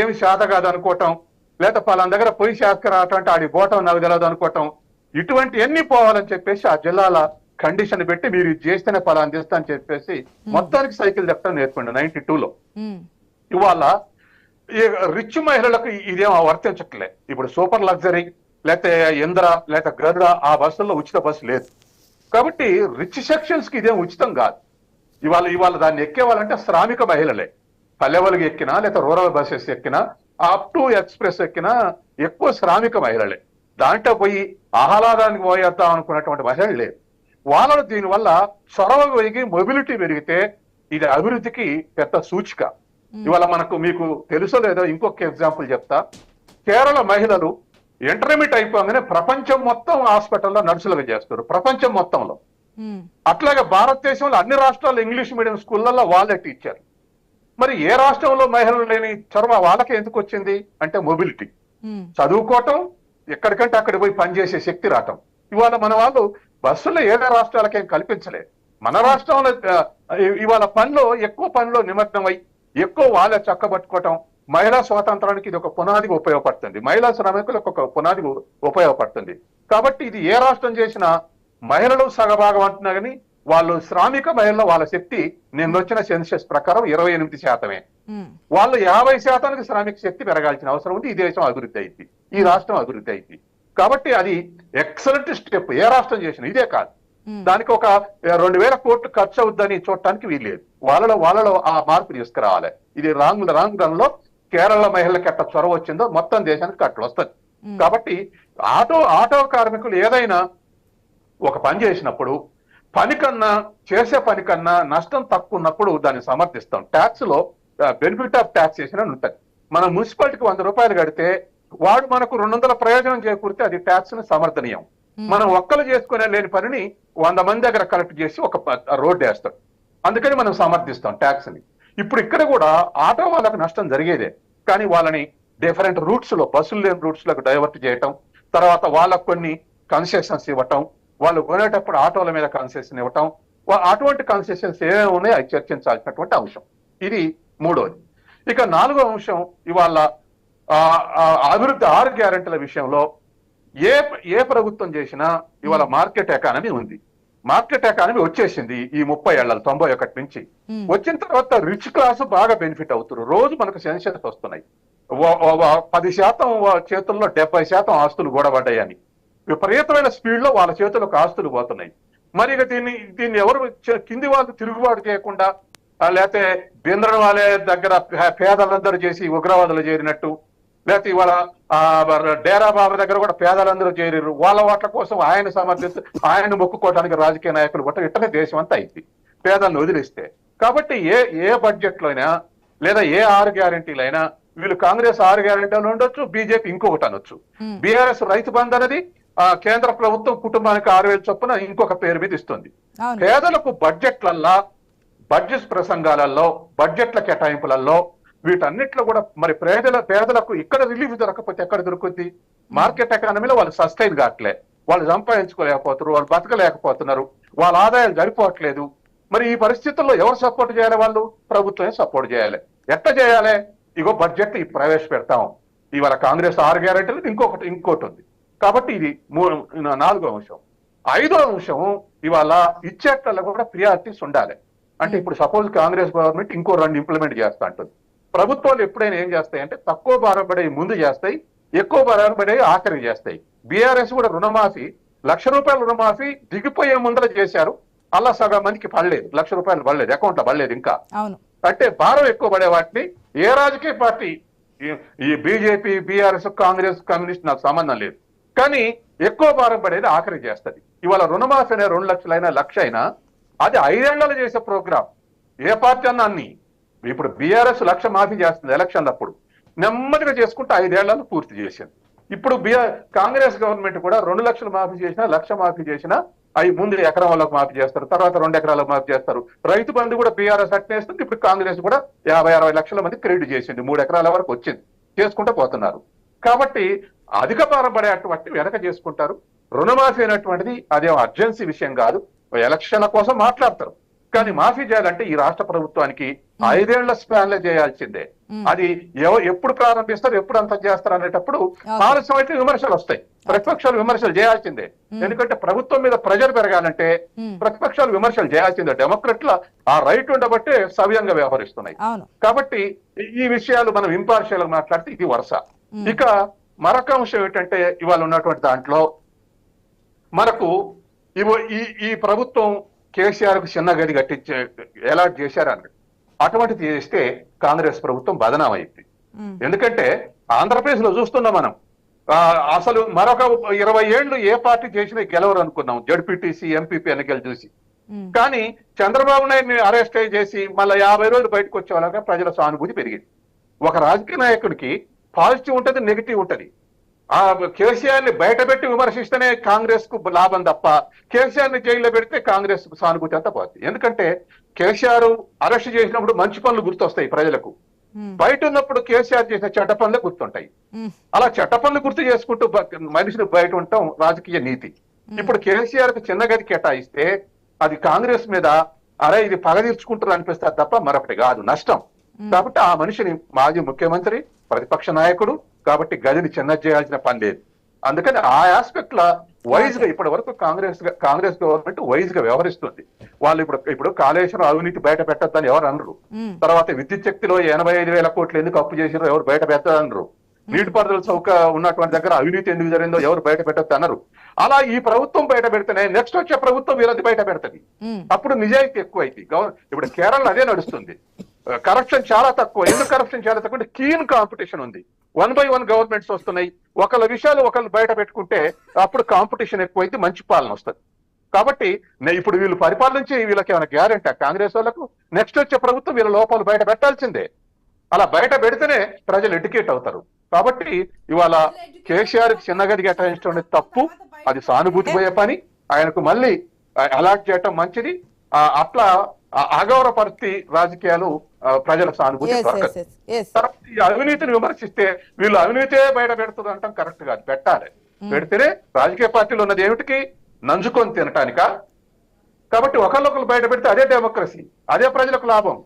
ఏమి శాత కాదు అనుకోవటం లేదా పలానా దగ్గర పొయ్యి శాస్త్రం అంటే ఆడి పోవటం నాకు తెలియదు అనుకోవటం ఇటువంటి ఎన్ని పోవాలని చెప్పేసి ఆ జిల్లాల కండిషన్ పెట్టి మీరు ఇది చేస్తేనే పలానా చేస్తా అని చెప్పేసి మొత్తానికి సైకిల్ తెప్పడం నేర్పండి నైన్టీ లో ఉమ్, ఇవాళ ఈ రిచ్ మహిళలకు ఇదేం వర్తించట్లే. ఇప్పుడు సూపర్ లగ్జరీ లేకపోతే ఇంద్ర లేకపోతే గరుడ ఆ బస్సుల్లో ఉచిత బస్సు లేదు. కాబట్టి రిచ్ సెక్షన్స్కి ఇదేం ఉచితం కాదు. ఇవాళ ఇవాళ దాన్ని ఎక్కేవాళ్ళంటే శ్రామిక మహిళలే. పల్లెవలకి ఎక్కినా లేదా రూరల్ బస్సెస్ ఎక్కినా అప్ టు ఎక్స్ప్రెస్ ఎక్కినా ఎక్కువ శ్రామిక మహిళలే. దాంట్లో పోయి ఆహ్లాదానికి పోయేద్దాం అనుకున్నటువంటి మహిళలు లేరు. వాళ్ళను దీనివల్ల చొరవ పెరిగి మొబిలిటీ పెరిగితే ఇది అభివృద్ధికి పెద్ద సూచిక. ఇవాళ మనకు మీకు తెలుసో లేదో ఇంకొక ఎగ్జాంపుల్ చెప్తా. కేరళ మహిళలు ఇంటర్మీడియట్ అయిపోగానే ప్రపంచం మొత్తం హాస్పిటల్లో నర్సులుగా చేస్తారు ప్రపంచం మొత్తంలో. అట్లాగే భారతదేశంలో అన్ని రాష్ట్రాల్లో ఇంగ్లీష్ మీడియం స్కూళ్ళల్లో వాళ్ళే టీచర్ మరి ఏ రాష్ట్రంలో మహిళలు లేని చొరవ వాళ్ళకి ఎందుకు వచ్చింది? అంటే మొబిలిటీ. చదువుకోవటం ఎక్కడికంటే అక్కడ పోయి పనిచేసే శక్తి రావటం. ఇవాళ మన వాళ్ళు బస్సుల్లో ఏడే రాష్ట్రాలకేం కల్పించలేదు. మన రాష్ట్రంలో ఇవాళ పనిలో ఎక్కువ పనిలో నిమగ్నమై ఎక్కువ వాళ్ళ చక్కబట్టుకోవటం మహిళా స్వాతంత్రానికి ఇది ఒక పునాదిగా ఉపయోగపడుతుంది. మహిళా శ్రామికులకు ఒక పునాది ఉపయోగపడుతుంది. కాబట్టి ఇది ఏ రాష్ట్రం చేసినా మహిళలు సగభాగం అంటున్నా కానీ వాళ్ళు శ్రామిక మహిళల వాళ్ళ శక్తి నిన్న వచ్చిన సెన్సెస్ ప్రకారం ఇరవై ఎనిమిది శాతమే. వాళ్ళు యాభై శాతానికి శ్రామిక శక్తి పెరగాల్సిన అవసరం ఉంది ఈ దేశం అభివృద్ధి అయింది ఈ రాష్ట్రం అభివృద్ధి అయింది. కాబట్టి అది ఎక్సలెంట్ స్టెప్ ఏ రాష్ట్రం చేసిన ఇదే కాదు. దానికి ఒక రెండు వేల కోట్లు ఖర్చు అవుద్దని చూడటానికి వీల్లేదు. వాళ్ళలో వాళ్ళలో ఆ మార్పు తీసుకురావాలి. ఇది రాంగ్ రాంగ్ రన్లో కేరళ మహిళలకు ఎట్ట చొరవ వచ్చిందో మొత్తం దేశానికి అట్లా వస్తుంది కాబట్టి ఆటో ఆటో కార్మికులు ఏదైనా ఒక పని చేసినప్పుడు పని కన్నా చేసే పని కన్నా నష్టం తక్కువ ఉన్నప్పుడు దాన్ని సమర్థిస్తాం. ట్యాక్స్లో బెనిఫిట్ ఆఫ్ ట్యాక్సేషన్ అని ఉంటుంది మనం మున్సిపాలిటీకి వంద రూపాయలు కడితే వాడు మనకు రెండు వందల ప్రయోజనం చేకూరితే అది ట్యాక్స్ని సమర్థనీయం మనం ఒక్కలు చేసుకునే లేని పనిని వంద మంది దగ్గర కలెక్ట్ చేసి ఒక రోడ్డు వేస్తాడు. అందుకని మనం సమర్థిస్తాం ట్యాక్స్ని ఇప్పుడు ఇక్కడ కూడా ఆటో వాళ్ళకి నష్టం జరిగేదే. కానీ వాళ్ళని డిఫరెంట్ రూట్స్లో బస్సులు లేని రూట్స్లకు డైవర్ట్ చేయటం తర్వాత వాళ్ళకు కొన్ని కన్సెషన్స్ ఇవ్వటం వాళ్ళు కొనేటప్పుడు ఆటోల మీద కన్సెషన్ ఇవ్వటం అటువంటి కన్సెషన్స్ ఏమేమి ఉన్నాయో అవి చర్చించాల్సినటువంటి అంశం. ఇది మూడోది. ఇక నాలుగో అంశం ఇవాళ అభివృద్ధి ఆరు గ్యారెంటీల విషయంలో ఏ ఏ ప్రభుత్వం చేసినా ఇవాళ మార్కెట్ ఎకానమీ ఉంది. మార్కెట్ ఎకానమీ వచ్చేసింది ఈ ముప్పై ఏళ్ళ తొంభై ఒకటి నుంచి. వచ్చిన తర్వాత రిచ్ క్లాస్ బాగా బెనిఫిట్ అవుతున్నారు. రోజు మనకు సెన్షన్స్ వస్తున్నాయి. పది శాతం చేతుల్లో డెబ్బై శాతం ఆస్తులు గొడవడ్డాయని విపరీతమైన స్పీడ్లో వాళ్ళ చేతులకు ఆస్తులు పోతున్నాయి. మరి ఇక దీన్ని దీన్ని ఎవరు కింది వాళ్ళు తిరుగుబాటు చేయకుండా లేకపోతే బీంద్రన్ వాళ్ళే దగ్గర పేదలందరూ చేసి ఉగ్రవాదులు చేరినట్టు లేకపోతే ఇవాళ డేరా బాబా దగ్గర కూడా పేదలందరూ చేరారు వాళ్ళ వాట్ల కోసం ఆయన సమర్థిస్తూ ఆయన మొక్కుకోవడానికి రాజకీయ నాయకులు కూడా ఇట్టనే దేశం అంతా అయింది. పేదలను వదిలిస్తే. కాబట్టి ఏ ఏ బడ్జెట్లో అయినా లేదా ఏ ఆరు గ్యారంటీలైనా వీళ్ళు కాంగ్రెస్ ఆరు గ్యారంటీలు ఉండొచ్చు బీజేపీ ఇంకొకటి అనొచ్చు. బీఆర్ఎస్ రైతు బంధు అనేది కేంద్ర ప్రభుత్వం కుటుంబానికి ఆరు వేలు చొప్పున ఇంకొక పేరు మీద ఇస్తుంది. పేదలకు బడ్జెట్లల్లో బడ్జెట్ ప్రసంగాలలో బడ్జెట్ల కేటాయింపులలో వీటన్నిటిలో కూడా మరి పేదల పేదలకు ఇక్కడ రిలీఫ్ దొరకకపోతే ఎక్కడ దొరుకుద్ది? మార్కెట్ ఎకానమీలో వాళ్ళు సస్టైన్ కావట్లే. వాళ్ళు సంపాదించుకోలేకపోతున్నారు వాళ్ళు బతకలేకపోతున్నారు వాళ్ళ ఆదాయాలు సరిపోవట్లేదు. మరి ఈ పరిస్థితుల్లో ఎవరు సపోర్ట్ చేయాలి వాళ్ళు? ప్రభుత్వమే సపోర్ట్ చేయాలి. ఎట్లా చేయాలి? ఇగో బడ్జెట్ ఈ ప్రవేశపెడతాం. ఇవాళ కాంగ్రెస్ ఆరు గ్యారెంటీలు ఇంకొకటి ఇంకోటి ఉంది. కాబట్టి ఇది మూడు నాలుగో అంశం. ఐదో అంశం ఇవాళ ఇచ్చేట్లలో కూడా ప్రియారిటీస్ ఉండాలి. అంటే ఇప్పుడు సపోజ్ కాంగ్రెస్ గవర్నమెంట్ ఇంకో రెండు ఇంప్లిమెంట్ చేస్తా అంటుంది. ప్రభుత్వాలు ఎప్పుడైనా ఏం చేస్తాయి అంటే తక్కువ భారం పడే ముందు చేస్తాయి ఎక్కువ భారం పడే ఆఖరి చేస్తాయి. బీఆర్ఎస్ కూడా రుణమాఫీ లక్ష రూపాయల రుణమాఫీ దిగిపోయే ముందర చేశారు. అలా సగం మందికి పడలేదు. లక్ష రూపాయలు పడలేదు. అకౌంట్లో పడలేదు ఇంకా. అంటే భారం ఎక్కువ పడే వాటిని ఏ రాజకీయ పార్టీ ఈ బీజేపీ బీఆర్ఎస్ కాంగ్రెస్ కమ్యూనిస్ట్ నాకు సంబంధం లేదు. కానీ ఎక్కువ భారం పడేది ఆఖరి చేస్తుంది. ఇవాళ రుణమాఫీ అనే రెండు లక్షలైనా లక్ష అయినా అది ఐదేళ్ళలో చేసే ప్రోగ్రామ్ ఏ పార్టీ అన్నా అన్ని. ఇప్పుడు బీఆర్ఎస్ లక్ష మాఫీ చేస్తుంది ఎలక్షన్ అప్పుడు. నెమ్మదిగా చేసుకుంటే ఐదేళ్ళలో పూర్తి చేసింది. ఇప్పుడు బిఆర్ కాంగ్రెస్ గవర్నమెంట్ కూడా రెండు లక్షలు మాఫీ చేసినా లక్ష మాఫీ చేసినా అవి ముందు ఎకరం వాళ్ళకు మాఫీ చేస్తారు తర్వాత రెండు ఎకరాలకు మాఫీ చేస్తారు. రైతు బంధు కూడా బీఆర్ఎస్ అట్నేస్తుంది ఇప్పుడు కాంగ్రెస్ కూడా యాభై అరవై లక్షల మంది క్రెడిట్ చేసింది. మూడు ఎకరాల వరకు వచ్చింది. చేసుకుంటూ పోతున్నారు. కాబట్టి అధిక భారం పడేటువంటి వెనక చేసుకుంటారు. రుణమాఫీ అనేటువంటిది అదేం అర్జెన్సీ విషయం కాదు. ఎలక్షన్ల కోసం మాట్లాడతారు. కానీ మాఫీ చేయాలంటే ఈ రాష్ట్ర ప్రభుత్వానికి ఐదేళ్ళ స్పాన్లో చేయాల్సిందే అది ఎప్పుడు ప్రారంభిస్తారు ఎప్పుడు అంత చేస్తారు అనేటప్పుడు ఆలస్యం అయితే విమర్శలు వస్తాయి. ప్రతిపక్షాలు విమర్శలు చేయాల్సిందే. ఎందుకంటే ప్రభుత్వం మీద ప్రెజర్ పెరగాలంటే. ప్రతిపక్షాలు విమర్శలు చేయాల్సిందే. డెమోక్రట్ల ఆ రైట్ ఉండబట్టే సవ్యంగా వ్యవహరిస్తున్నాయి. కాబట్టి ఈ- ఈ విషయాలు మనం ఇంపార్షియల్ మాట్లాడితే ఇది వరుస. ఇక మరొక అంశం ఏంటంటే ఇవాళ ఉన్నటువంటి దాంట్లో మనకు ఇవో ఈ ఈ ప్రభుత్వం కేసీఆర్కు చిన్న గది కట్టించే ఎలాట్ చేశారని అటువంటిది చేస్తే కాంగ్రెస్ ప్రభుత్వం బదనాం అయింది. ఎందుకంటే ఆంధ్రప్రదేశ్లో చూస్తున్నాం మనం. అసలు మరొక ఇరవై ఏళ్ళు ఏ పార్టీ చేసినా గెలవరు అనుకున్నాం. జడ్పీటీసీ ఎంపీపీ ఎన్నికలు చూసి. కానీ చంద్రబాబు నాయుడిని అరెస్ట్ చేసి మళ్ళీ యాభై రోజులు బయటకు వచ్చే వాళ్ళగా ప్రజల సానుభూతి పెరిగింది. ఒక రాజకీయ నాయకుడికి పాజిటివ్ ఉంటది నెగిటివ్ ఉంటది. ఆ కేసీఆర్ని బయట పెట్టి విమర్శిస్తేనే కాంగ్రెస్కు లాభం తప్ప కేసీఆర్ని జైల్లో పెడితే కాంగ్రెస్కు సానుభూతి అంతా పోతుంది. ఎందుకంటే కేసీఆర్ అరెస్ట్ చేసినప్పుడు మంచి పనులు గుర్తొస్తాయి ప్రజలకు. బయట ఉన్నప్పుడు కేసీఆర్ చేసిన చెడ్డ పనులే గుర్తుంటాయి. అలా చట్ట పనులు గుర్తు చేసుకుంటూ మనిషిని బయట ఉండటం రాజకీయ నీతి. ఇప్పుడు కేసీఆర్కు చిన్న గది కేటాయిస్తే అది కాంగ్రెస్ మీద అరే ఇది పగ తీర్చుకుంటారు అనిపిస్తారు తప్ప మరొకటి కాదు. నష్టం. కాబట్టి ఆ మనిషిని మాజీ ముఖ్యమంత్రి ప్రతిపక్ష నాయకుడు కాబట్టి గదిని చిన్న చేయాల్సిన పని లేదు. అందుకని ఆ ఆస్పెక్ట్ ల వైజ్గా ఇప్పటి వరకు కాంగ్రెస్ కాంగ్రెస్ గవర్నమెంట్ వైజ్గా వ్యవహరిస్తుంది. వాళ్ళు ఇప్పుడు ఇప్పుడు కాళేశ్వరం అవినీతి బయట పెట్టద్దని ఎవరు అనరు. తర్వాత విద్యుత్ శక్తిలో ఎనభై ఐదు వేల కోట్లు ఎందుకు అప్పు చేసిరో ఎవరు బయట పెట్టదనరు. నీటిపారుదల చౌక ఉన్నటువంటి దగ్గర అవినీతి ఎందుకు జరిగిందో ఎవరు బయట పెట్టద్దు అన్నారు అలా ఈ ప్రభుత్వం బయట పెడితేనే నెక్స్ట్ వచ్చే ప్రభుత్వం వీళ్ళది బయట పెడతది. అప్పుడు నిజాయితీ ఎక్కువైంది గవ- ఇప్పుడు కేరళ అదే నడుస్తుంది. కరప్షన్ చాలా తక్కువ. ఎందుకు కరప్షన్ చాలా తక్కువ అంటే కీన్ కాంపిటీషన్ ఉంది. వన్ బై వన్ గవర్నమెంట్స్ వస్తున్నాయి. ఒకళ్ళ విషయాలు ఒకళ్ళు బయట పెట్టుకుంటే అప్పుడు కాంపిటీషన్ ఎక్కువైతే మంచి పాలన వస్తుంది. కాబట్టి ఇప్పుడు వీళ్ళు పరిపాలించి వీళ్ళకి ఏమైనా గ్యారెంటీ కాంగ్రెస్ వాళ్ళకు? నెక్స్ట్ వచ్చే ప్రభుత్వం వీళ్ళ లోపాలు బయట పెట్టాల్సిందే. అలా బయట పెడితేనే ప్రజలు ఎడ్యుకేట్ అవుతారు. కాబట్టి ఇవాళ కేసీఆర్కి చిన్నగది కేటాయించడం అనేది తప్పు. అది సానుభూతి పోయే పని. ఆయనకు మళ్ళీ అలాట్ చేయటం మంచిది. అట్లా అగౌరవపరిస్థితి రాజకీయాలు ఆ, ప్రజల సానుభూతి ఈ అవినీతిని విమర్శిస్తే వీళ్ళు అవినీతే బయట పెడుతుంది అంటాం కరెక్ట్ కాదు పెట్టాలి. పెడితేనే రాజకీయ పార్టీలు ఉన్నది ఏమిటికి? నంజుకొని తినటానికా? కాబట్టి ఒకళ్ళొకరు బయట పెడితే అదే డెమోక్రసీ అదే ప్రజలకు లాభం.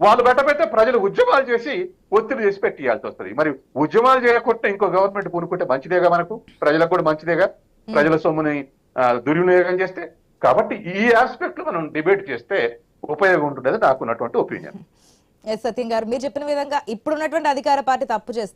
వాళ్ళు బయట పెడితే ప్రజలు ఉద్యమాలు చేసి ఒత్తిడి చేసి పెట్టియాల్సి వస్తుంది. మరి ఉద్యమాలు చేయకుండా ఇంకో గవర్నమెంట్ పూనుకుంటే మంచిదేగా మనకు? ప్రజలకు కూడా మంచిదేగా? ప్రజల సొమ్ముని దుర్వినియోగం చేస్తే? కాబట్టి ఈ ఆస్పెక్ట్ మనం డిబేట్ చేస్తే ఉపయోగం ఉంటుందని నాకున్నటువంటి ఒపీనియన్ ఎస్ సత్యం గారు మీరు చెప్పిన విధంగా ఇప్పుడున్నటువంటి అధికార పార్టీ తప్పు చేస్తుంది.